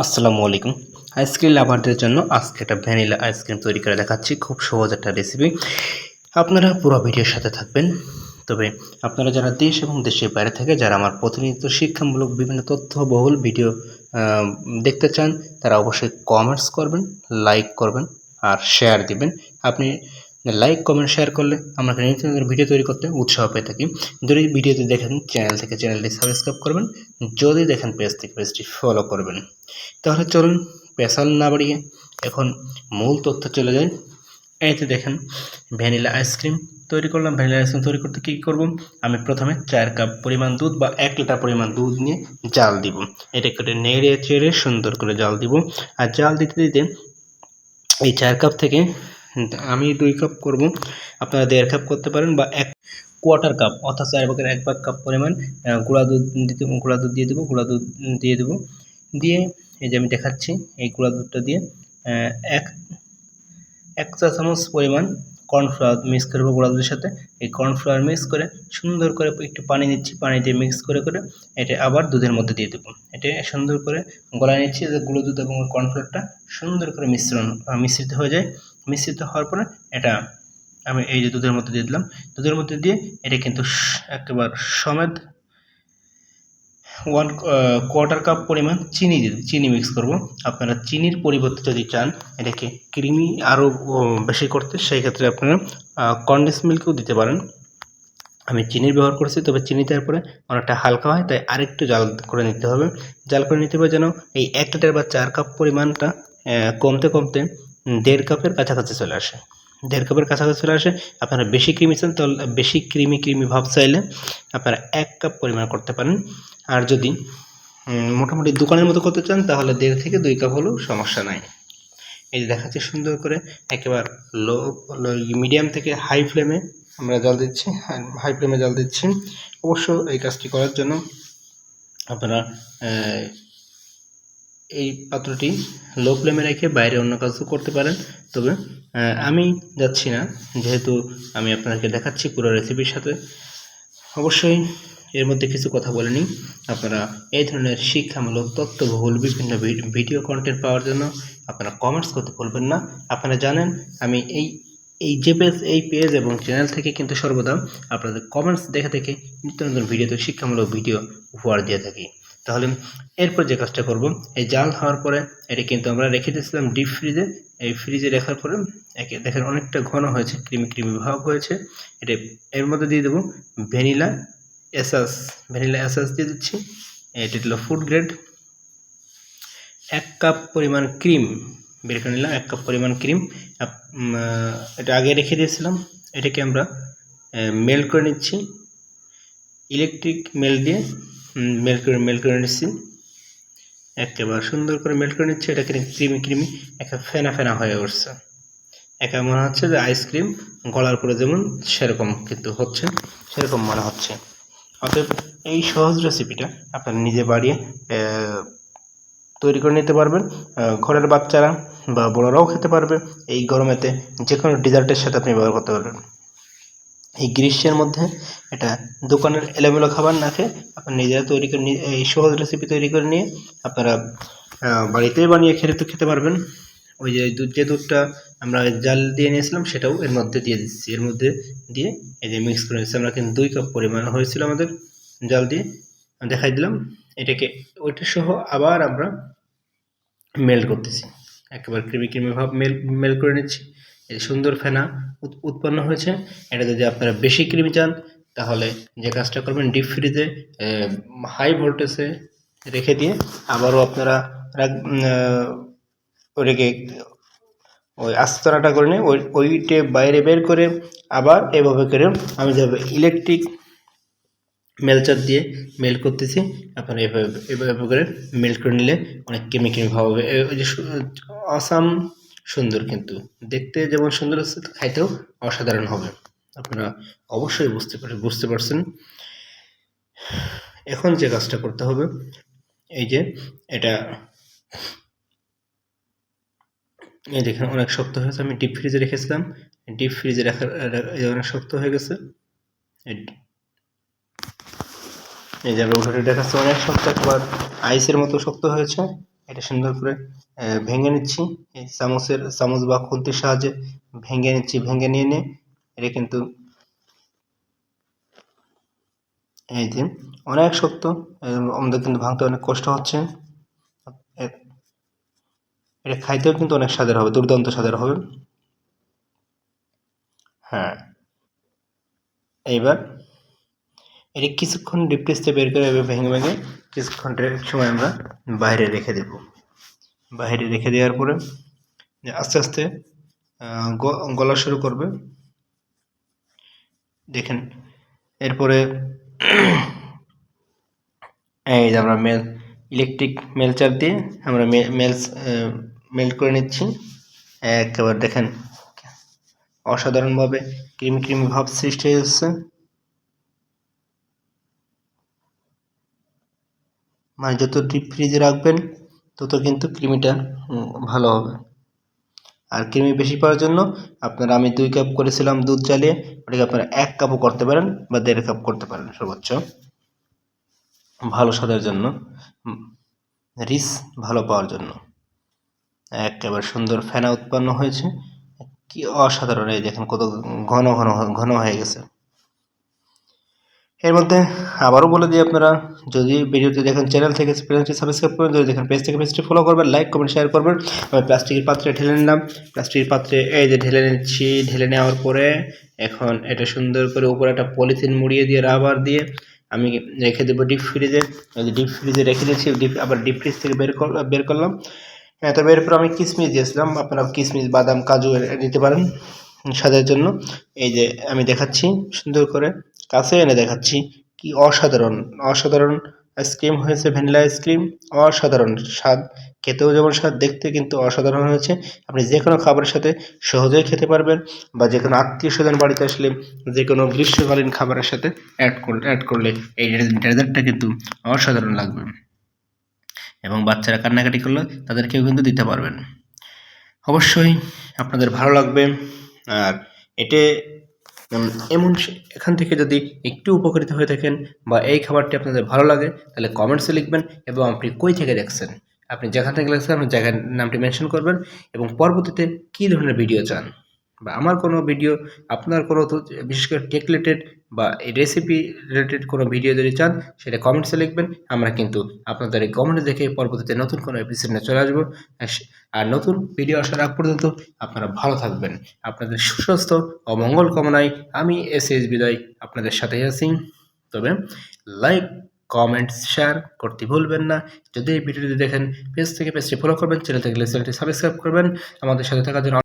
আসসালামু আলাইকুম। আইসক্রিম লাভারদের জন্য আজকে একটা ভ্যানিলা আইসক্রিম তৈরি করে দেখাচ্ছি। খুব সহজ একটা রেসিপি আপনারা পুরো ভিডিওর সাথে থাকবেন। তবে আপনারা যারা দেশ এবং দেশের বাইরে থেকে, যারা আমার প্রতিনিধিত্ব শিক্ষামূলক বিভিন্ন তথ্যবহুল ভিডিও দেখতে চান, তারা অবশ্যই কমেন্টস করবেন লাইক করবেন, আর শেয়ার দিবেন। আপনি লাইক কমেন্ট শেয়ার করলে আমরা নিত্য নতুন ভিডিও তৈরি করতে উৎসাহ পেয়ে থাকি। যদি ভিডিওটি দেখেন চ্যানেল থেকে চ্যানেলটি সাবস্ক্রাইব করবেন। যদি দেখেন পেজ থেকে পেজটি ফলো করবেন। তাহলে চলুন পেশাল না বাড়িয়ে এখন মূল তথ্য চলে যাই। এইতে দেখেন, ভ্যানিলা আইসক্রিম তৈরি করলাম। ভ্যানিলা আইসক্রিম তৈরি করতে কী করব? আমি প্রথমে চার কাপ পরিমাণ দুধ বা এক লিটার পরিমাণ দুধ নিয়ে জাল দিব। এটা কেটে নেড়ে চেড়ে সুন্দর করে জাল দিব। আর জাল দিতে দিতে এই চার কাপ থেকে আমি দুই কাপ করব। আপনারা দেড় কাপ করতে পারেন বা এক কোয়ার্টার কাপ অর্থাৎ চার ভাগের এক ভাগ কাপ পরিমাণ গুঁড়া দুধ দিতে গুঁড়া দুধ দিয়ে দেবো, গুঁড়া দুধ দিয়ে দেবো। দিয়ে এই যে আমি দেখাচ্ছি এই গুঁড়া দুধটা দিয়ে এক এক চা চামচ পরিমাণ কর্নফ্লাওয়ার মিক্স করব গুঁড়া দুধের সাথে। এই কর্নফ্লাওয়ার মিক্স করে সুন্দর করে একটু পানি নিচ্ছি, পানি দিয়ে মিক্স করে করে এটা আবার দুধের মধ্যে দিয়ে দেবো। এটা সুন্দর করে গলায় নিচ্ছি যে গুঁড়ো দুধ এবং কর্নফ্লাওয়ারটা সুন্দর করে মিশ্রণ মিশ্রিত হয়ে যায়। মিশ্রিত হওয়ার পরে এটা আমি এই যে দুধের মধ্যে দিয়ে দিলাম। দুধের মধ্যে দিয়ে এটা কিন্তু একেবারে সমেত ওয়ান কোয়ার্টার কাপ পরিমাণ চিনি চিনি মিক্স করব। আপনারা চিনির পরিবর্তে যদি চান এটাকে ক্রিমি আরও বেশি করতে সেই ক্ষেত্রে আপনারা কন্ডেন্স মিল্কও দিতে পারেন। আমি চিনির ব্যবহার করছি, তবে চিনি দেওয়ার পরে অনেকটা হালকা হয়, তাই আরেকটু জাল করে নিতে হবে। জাল করে নিতে হবে যেন এই এক লিটার বা চার কাপ পরিমাণটা কমতে কমতে দেড় কাপের কাছাকাছি চলে আসে। দেড় কাপের কাছাকাছি চলে আসে, আপনারা বেশি ক্রিমি চান তাহলে, বেশি ক্রিমি ক্রিমি ভাব চাইলে আপনারা এক কাপ পরিমাণ করতে পারেন। আর যদি মোটামুটি দোকানের মতো করতে চান, তাহলে দেড় থেকে দুই কাপ হলেও সমস্যা নাই। এই যে দেখাচ্ছি সুন্দর করে, একেবারে লো মিডিয়াম থেকে হাই ফ্লেমে আমরা জল দিচ্ছি হাই ফ্লেমে জল দিচ্ছি। অবশ্য এই কাজটি করার জন্য আপনারা এই পাত্রটি লো ফ্লেমে রেখে বাইরে অন্য কাজও করতে পারেন। তবে আমি যাচ্ছি না, যেহেতু আমি আপনাদেরকে দেখাচ্ছি পুরো রেসিপির সাথে। অবশ্যই এর মধ্যে কিছু কথা বলে নিই। আপনারা এই ধরনের শিক্ষামূলক, তথ্যবহুল বিভিন্ন ভিডিও কন্টেন্ট পাওয়ার জন্য আপনারা কমেন্টস করতে ভুলবেন না। আপনারা জানেন, আমি এই এই যে পেজ এই পেজ এবং চ্যানেল থেকে কিন্তু সর্বদা আপনাদের কমেন্টস দেখে দেখে নিত্য নতুন ভিডিওতে শিক্ষামূলক ভিডিও উপহার দিয়ে থাকি। তাহলে এরপর যে কাজটা করব, এই জাল হওয়ার পরে এটা কিন্তু আমরা রেখে দিয়েছিলাম ডিপ ফ্রিজে এই ফ্রিজে রাখার পরে একে দেখেন অনেকটা ঘন হয়েছে ক্রিমি ক্রিমি ভাব হয়েছে। এটা এর মধ্যে দিয়ে দেবো ভ্যানিলা এসাস ভ্যানিলা এসাস দিয়ে দিচ্ছি। এটা হলো ফুড গ্রেড এক কাপ পরিমাণ ক্রিম বের করে নিলাম, এক কাপ পরিমাণ ক্রিম এটা আগে রেখে দিয়েছিলাম। এটাকে আমরা মেল্ট করে নিচ্ছি। ইলেকট্রিক মেল দিয়ে মেল্ট করে মেল্ট করে নিচ্ছি একেবারে সুন্দর করে মেল্ট করে নিচ্ছি, এটা ক্রিমি ক্রিমি একটা ফেনা ফেনা হয়ে উঠছে। একা মনে হচ্ছে যে আইসক্রিম গলার পরে যেমন সেরকম কিন্তু হচ্ছে, সেরকম মনে হচ্ছে। অতএব এই সহজ রেসিপিটা আপনারা নিজে বাড়িয়ে তৈরি করে নিতে পারবেন। ঘরের বাচ্চারা বা বড়রাও খেতে পারবে। এই গরমেতে যে কোনো ডেজার্টের সাথে আপনি ব্যবহার করতে পারবেন। এই গ্রীষ্মের মধ্যে এটা দোকানের এলোমেলো খাবার না খেয়ে আপনার নিজেরা তৈরি করে এই সহজ রেসিপি তৈরি করে নিয়ে আপনারা বাড়িতেই বানিয়ে খেতে তো খেতে পারবেন। ওই যে দুধ, যে দুধটা আমরা জাল দিয়ে নিয়েছিলাম সেটাও এর মধ্যে দিয়ে দিচ্ছি। এর মধ্যে দিয়ে এই যে মিক্স করে নিচ্ছি আমরা কিন্তু দুই কাপ পরিমাণ হয়েছিল আমাদের জাল দিয়ে। দেখাই দিলাম। এটাকে ওইটা সহ আবার আমরা মেল্ট করতেছি। একেবারে ক্রিমি ক্রিমি ভাব মেল মেল করে নিচ্ছি। এই সুন্দর ফেনা উৎ- উৎপন্ন হয়েছে। এটা যদি আপনারা বেশি ক্রিমি চান, তাহলে যে কাজটা করবেন ডিপ ফ্রিজে হাই ভোল্টেজে রেখে দিয়ে আবারও আপনারা ওটাকে ওই আস্তরাটা করে নিয়ে ওই ওইটে বাইরে বের করে আবার এভাবে করে আমি যাবে ইলেকট্রিক মেলচার দিয়ে মেল করতেছি, আপনারা এভাবে এভাবে করে মেল্ট করে নিলে অনেক কেমি কেমি হবে। ওই যে অসাম সুন্দর কিন্তু। দেখতে যেমন সুন্দর হচ্ছে, তো খাইতেও অসাধারণ হবে। আপনারা অবশ্যই বুঝতে পারে, বুঝতে পারছেন। এখন যে কাজটা করতে হবে, এই যে এটা, এই দেখেন অনেক শক্ত হয়েছে আমি ডিপ ফ্রিজে রেখেছিলাম। ডিপ ফ্রিজে রাখার অনেক শক্ত হয়ে গেছে। এই- যে আমরা উঠাতে দেখাচ্ছে, অনেক শক্ত, একবার আইসের মতো শক্ত হয়েছে। এটা সুন্দর করে ভেঙে নিচ্ছি। এই চামচের, চামচ বা খুন্তির সাহায্যে ভেঙে নিচ্ছি, ভেঙে নিয়ে নিয়ে এটা কিন্তু এই যে অনেক শক্ত আমাদের কিন্তু ভাঙতে অনেক কষ্ট হচ্ছে। এটা খাইতেও কিন্তু অনেক স্বাদের হবে, দুর্দান্ত স্বাদের হবে। হ্যাঁ এইবার এটি কিছুক্ষণ ডিপ থেকে বের করে এভাবে ভেঙে ভেঙে কিছুক্ষণ সময় আমরা বাইরে রেখে দেব। বাইরে রেখে দেওয়ার পরে আস্তে আস্তে গলা শুরু করবে। দেখেন, এরপরে এই যে আমরা মেল ইলেকট্রিক মেলচার দিয়ে আমরা মেলস মেল্ট করে নিচ্ছি। একেবারে দেখেন, অসাধারণভাবে ক্রিমি ক্রিমি ভাব সৃষ্টি হয়ে মানে যত ডিপ ফ্রিজে রাখবেন, তত কিন্তু ক্রিমিটা ভালো হবে। আর ক্রিমি বেশি পাওয়ার জন্য আপনারা আমি দুই কাপ করেছিলাম দুধ জ্বালিয়ে, ওটাকে আপনারা এক কাপও করতে পারেন বা দেড় কাপ করতে পারেন সর্বোচ্চ। ভালো স্বাদের জন্য। রিস ভালো পাওয়ার জন্য। একেবারে সুন্দর ফেনা উৎপন্ন হয়েছে। কি অসাধারণ, এই দেখেন কত ঘন ঘন ঘন হয়ে গেছে। এর মধ্যে আবারও বলে দিই আপনারা, যদি ভিডিওটি দেখেন, চ্যানেল থেকে চ্যানেলটি সাবস্ক্রাইব করবেন, যদি দেখেন পেজ থেকে পেজটি ফলো করবেন লাইক কমেন্ট শেয়ার করবেন। আমি প্লাস্টিকের পাত্রে ঢেলে নিলাম। প্লাস্টিকের পাত্রে এই যে ঢেলে নিচ্ছি, ঢেলে নেওয়ার পরে এখন এটা সুন্দর করে উপরে একটা পলিথিন মুড়িয়ে দিয়ে রাবার দিয়ে আমি রেখে দেবো ডিপ ফ্রিজে ডিপ ফ্রিজে রেখে দিয়েছি ডিপ আবার ডিপ ফ্রিজ থেকে বের বের করলাম। হ্যাঁ তবে এরপর আমি কিশমিশ দিয়েছিলাম আপনারা কিশমিশ বাদাম, কাজু নিতে পারেন স্বাদের জন্য। এই যে আমি দেখাচ্ছি সুন্দর করে। কাছে এনে দেখাচ্ছি কি অসাধারণ অসাধারণ আইসক্রিম হয়েছে ভ্যানিলা আইসক্রিম অসাধারণ স্বাদ। খেতেও যেমন স্বাদ, দেখতে কিন্তু অসাধারণ হয়েছে। আপনি যে কোনো খাবারের সাথে সহজেই খেতে পারবেন বা যে কোনো আত্মীয় স্বজন বাড়িতে আসলে যে কোনো গ্রীষ্মকালীন খাবারের সাথে অ্যাড করলে অ্যাড করলে এই ডেজার্টটা কিন্তু অসাধারণ লাগবে। এবং বাচ্চারা কান্নাকাটি করলে তাদেরকেও কিন্তু দিতে পারবেন। অবশ্যই আপনাদের ভালো লাগবে। আর এতে এমন এখান থেকে যদি একটু উপকৃত হয়ে থাকেন বা এই খাবারটি আপনাদের ভালো লাগে, তাহলে কমেন্টসে লিখবেন এবং আপনি কই থেকে দেখছেন? আপনি যেখান থেকে দেখছেন, আপনার জায়গার নামটি মেনশন করবেন এবং পরবর্তীতে কী ধরনের ভিডিও চান? বা আমার কোনো ভিডিও আপনার কোনো বিশেষ করে টেক রিলেটেড বা রেসিপি রিলেটেড কোনো ভিডিও যদি চান, সেটা কমেন্টসে লিখবেন। আমরা কিন্তু আপনাদের কমেন্ট দেখে পরবর্তীতে নতুন কোনো এপিসোড নিয়ে চলে আসব। আর নতুন ভিডিও আসার আগ পর্যন্ত আপনারা ভালো থাকবেন। আপনাদের সুস্বাস্থ্য ও মঙ্গল কামনায় আমি এস এস বিদায় আপনাদের সাথে আছি। তবে লাইক কমেন্টস শেয়ার করতে ভুলবেন না। যদি এই ভিডিওটি দেখেন পেজ থেকে পেজটি ফলো করবেন চ্যানেল থেকে চ্যানেলটি সাবস্ক্রাইব করবেন। আমাদের সাথে থাকার জন্য